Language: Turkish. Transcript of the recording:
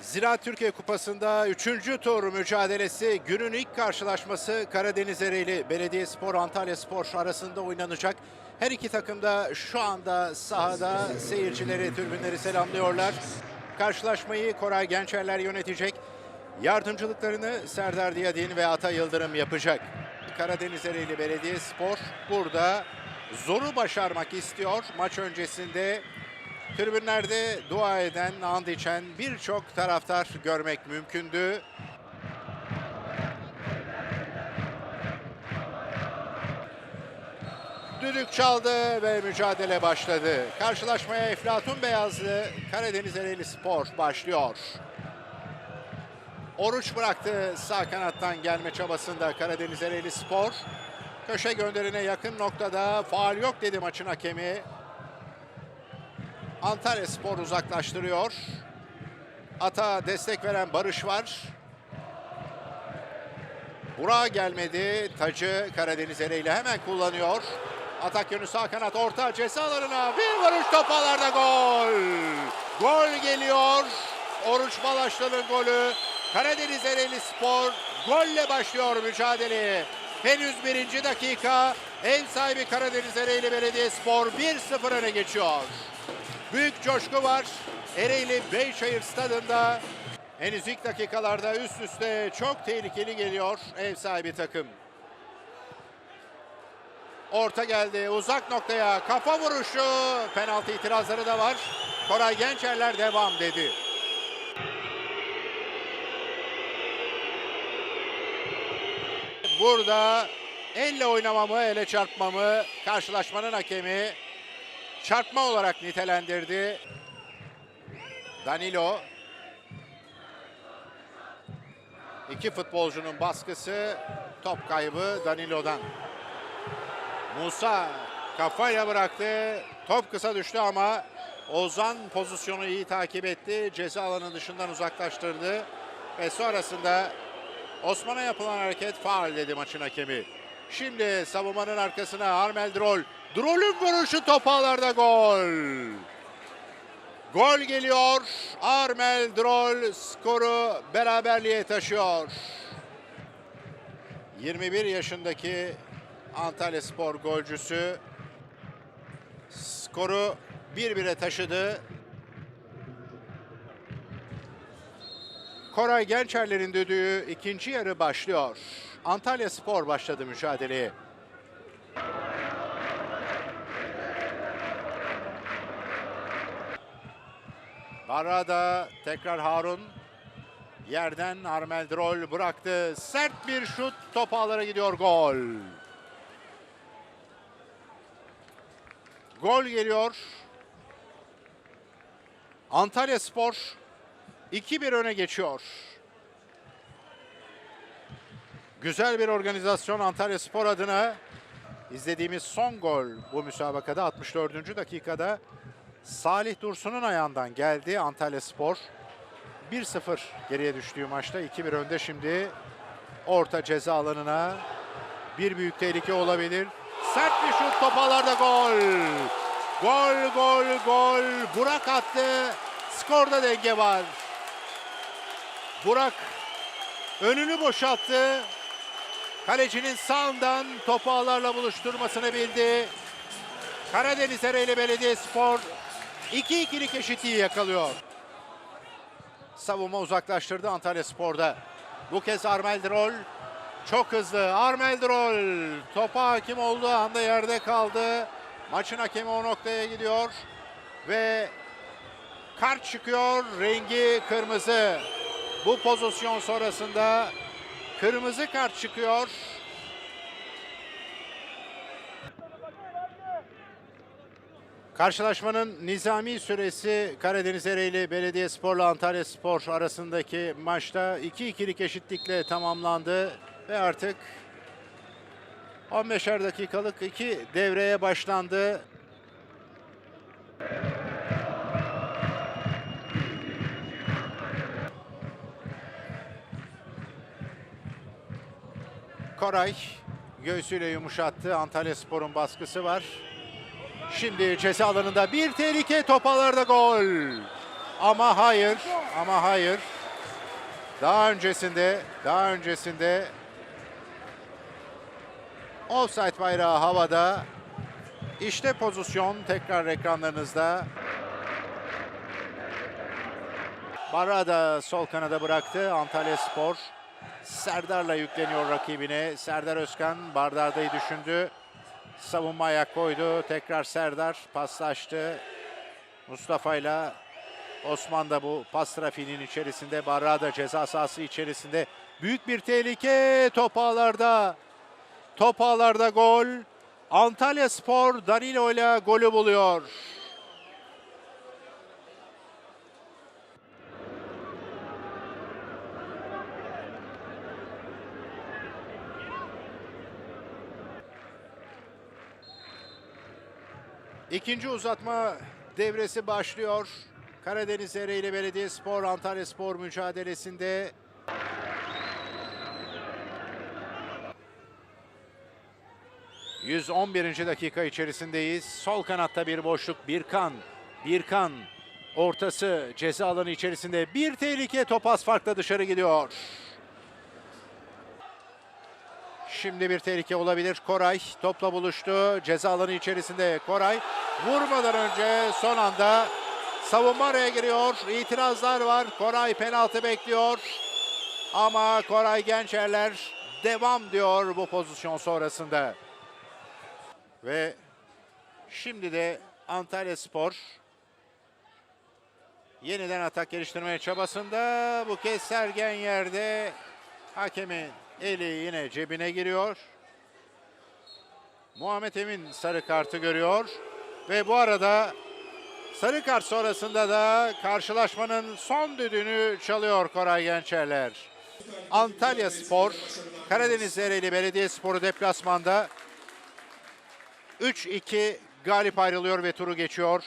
Ziraat Türkiye Kupası'nda 3. tur mücadelesi günün ilk karşılaşması Karadeniz Ereğli Belediyespor Antalya Spor arasında oynanacak. Her iki takım da şu anda sahada seyircileri, tribünleri selamlıyorlar. Karşılaşmayı Koray Gençerler yönetecek. Yardımcılıklarını Serdar Diyadin ve Ata Yıldırım yapacak. Karadeniz Ereğli Belediyespor burada zoru başarmak istiyor. Maç öncesinde Tribünlerde dua eden, and içen birçok taraftar görmek mümkündü. Düdük çaldı ve mücadele başladı. Karşılaşmaya Eflatun Beyazlı Karadeniz Ereğli Spor başlıyor. Oruç bıraktı sağ kanattan gelme çabasında Karadeniz Ereğli Spor. Köşe gönderine yakın noktada faal yok dedi maçın hakemi. Antalya Spor uzaklaştırıyor. Ata destek veren Barış var. Burak gelmedi. Tacı Karadeniz ile hemen kullanıyor. Atak yönü sağ kanat orta cezalarına bir vuruş topalarda gol. Gol geliyor. Oruç Balaşlı'nın golü. Karadeniz Ereğli Spor golle başlıyor mücadeleye. Henüz birinci dakika. Ev sahibi Karadeniz Ereğli Belediyespor 1-0 öne geçiyor. Büyük coşku var. Ereğli Beyşehir stadında henüz ilk dakikalarda üst üste çok tehlikeli geliyor ev sahibi takım. Orta geldi uzak noktaya kafa vuruşu penaltı itirazları da var. Koray Gençerler devam dedi. Burada elle oynamamı, ele çarpmamı karşılaşmanın hakemi çarpma olarak nitelendirdi. Danilo. İki futbolcunun baskısı top kaybı Danilo'dan. Musa kafayla bıraktı. Top kısa düştü ama Ozan pozisyonu iyi takip etti. Ceza alanı dışından uzaklaştırdı. Ve sonrasında Osman'a yapılan hareket faal dedi maçın hakemi. Şimdi savunmanın arkasına Armel Drol. Drol'ün vuruşu top ağlarda gol. Gol geliyor. Armel Drol skoru beraberliğe taşıyor. 21 yaşındaki Antalya Spor golcüsü skoru 1-1'e taşıdı. Koray Gençerler'in düdüğü ikinci yarı başlıyor. Antalya Spor başladı mücadeleye. Barada tekrar Harun. Yerden Armel Drol bıraktı. Sert bir şut top ağlara gidiyor gol. Gol geliyor. Antalya Spor 2-1 öne geçiyor. Güzel bir organizasyon Antalya Spor adına. İzlediğimiz son gol bu müsabakada 64. dakikada Salih Dursun'un ayağından geldi Antalya Spor. 1-0 geriye düştüğü maçta 2-1 önde şimdi orta ceza alanına bir büyük tehlike olabilir. Sert bir şut top ağlarda gol. Gol gol gol. Burak attı. Skorda denge var. Burak önünü boşalttı. Kalecinin sağından topu ağlarla buluşturmasını bildi. Karadeniz Ereğli Belediyespor 2-2'lik eşitliği yakalıyor. Savunma uzaklaştırdı Antalya Spor'da. Bu kez Armel Drol çok hızlı. Armel Drol topa hakim olduğu anda yerde kaldı. Maçın hakemi o noktaya gidiyor. Ve kart çıkıyor. Rengi kırmızı. Bu pozisyon sonrasında kırmızı kart çıkıyor. Karşılaşmanın nizami süresi Karadeniz Ereğli Belediyespor'la Antalya Spor arasındaki maçta 2-2'lik eşitlikle tamamlandı ve artık 15'er dakikalık iki devreye başlandı. Koray göğsüyle yumuşattı. Antalya Spor'un baskısı var. Şimdi ceza alanında bir tehlike top ağlarda gol. Ama hayır, ama hayır. Daha öncesinde, daha öncesinde offside bayrağı havada. İşte pozisyon tekrar ekranlarınızda. Barada sol kanada bıraktı Antalya Spor. Serdar'la yükleniyor rakibine. Serdar Özkan Bardarda'yı düşündü. Savunmaya koydu. Tekrar Serdar paslaştı. Mustafa'yla Osman da bu pas trafiğinin içerisinde. Barrada ceza sahası içerisinde. Büyük bir tehlike top ağlarda. Top ağlarda gol. Antalya Spor Danilo ile golü buluyor. İkinci uzatma devresi başlıyor. Karadeniz Ereğli Belediyespor Antalya Spor mücadelesinde ...111. dakika içerisindeyiz. Sol kanatta bir boşluk. Birkan. Birkan. Ortası ceza alanı içerisinde. Bir tehlike top az farkla dışarı gidiyor. Şimdi bir tehlike olabilir. Koray topla buluştu. Ceza alanı içerisinde Koray vurmadan önce son anda savunma araya giriyor. İtirazlar var. Koray penaltı bekliyor. Ama Koray Gençerler devam diyor bu pozisyon sonrasında. Ve şimdi de Antalya Spor yeniden atak geliştirmeye çabasında. Bu kez Sergen yerde hakemin eli yine cebine giriyor. Muhammed Emin sarı kartı görüyor. Ve bu arada sarı kart sonrasında da karşılaşmanın son düdüğünü çalıyor Koray Gençerler. Antalya Spor, Karadeniz Ereğli Belediyespor'u deplasmanda 3-2 galip ayrılıyor ve turu geçiyor.